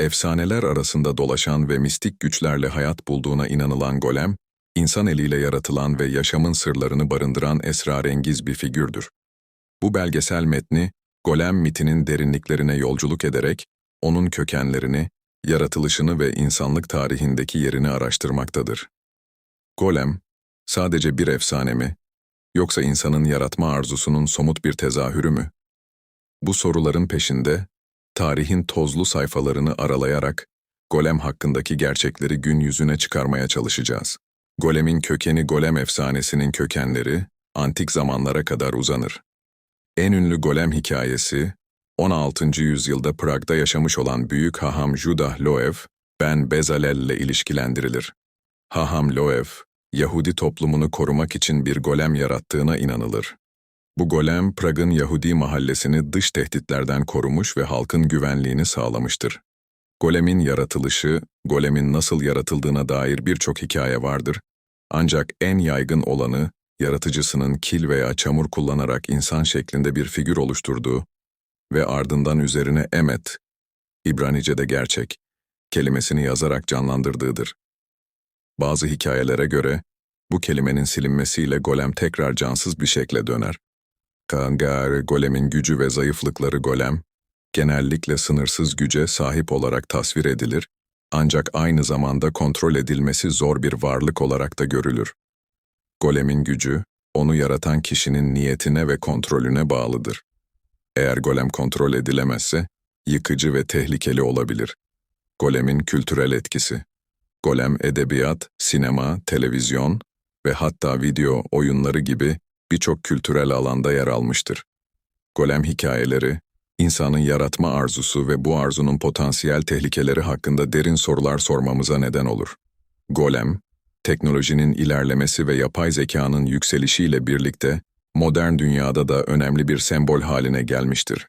efsaneler arasında dolaşan ve mistik güçlerle hayat bulduğuna inanılan golem, insan eliyle yaratılan ve yaşamın sırlarını barındıran esrarengiz bir figürdür. Bu belgesel metni, golem mitinin derinliklerine yolculuk ederek, onun kökenlerini, yaratılışını ve insanlık tarihindeki yerini araştırmaktadır. Golem, sadece bir efsane mi, yoksa insanın yaratma arzusunun somut bir tezahürü mü? Bu soruların peşinde, tarihin tozlu sayfalarını aralayarak, golem hakkındaki gerçekleri gün yüzüne çıkarmaya çalışacağız. Golemin kökeni golem efsanesinin kökenleri, antik zamanlara kadar uzanır. En ünlü golem hikayesi, 16. yüzyılda Prag'da yaşamış olan büyük haham Judah Loev, Ben Bezalel ile ilişkilendirilir. Haham Loev, Yahudi toplumunu korumak için bir golem yarattığına inanılır. Bu golem, Prag'ın Yahudi mahallesini dış tehditlerden korumuş ve halkın güvenliğini sağlamıştır. Golemin yaratılışı, golemin nasıl yaratıldığına dair birçok hikaye vardır. Ancak en yaygın olanı, yaratıcısının kil veya çamur kullanarak insan şeklinde bir figür oluşturduğu ve ardından üzerine emet, İbranice'de gerçek, kelimesini yazarak canlandırdığıdır. Bazı hikayelere göre, bu kelimenin silinmesiyle golem tekrar cansız bir şekle döner. Kangar, golemin gücü ve zayıflıkları golem, genellikle sınırsız güce sahip olarak tasvir edilir, ancak aynı zamanda kontrol edilmesi zor bir varlık olarak da görülür. Golemin gücü, onu yaratan kişinin niyetine ve kontrolüne bağlıdır. Eğer golem kontrol edilemezse, yıkıcı ve tehlikeli olabilir. Golemin kültürel etkisi. Golem edebiyat, sinema, televizyon ve hatta video oyunları gibi birçok kültürel alanda yer almıştır. Golem hikayeleri, insanın yaratma arzusu ve bu arzunun potansiyel tehlikeleri hakkında derin sorular sormamıza neden olur. Golem, teknolojinin ilerlemesi ve yapay zekanın yükselişiyle birlikte modern dünyada da önemli bir sembol haline gelmiştir.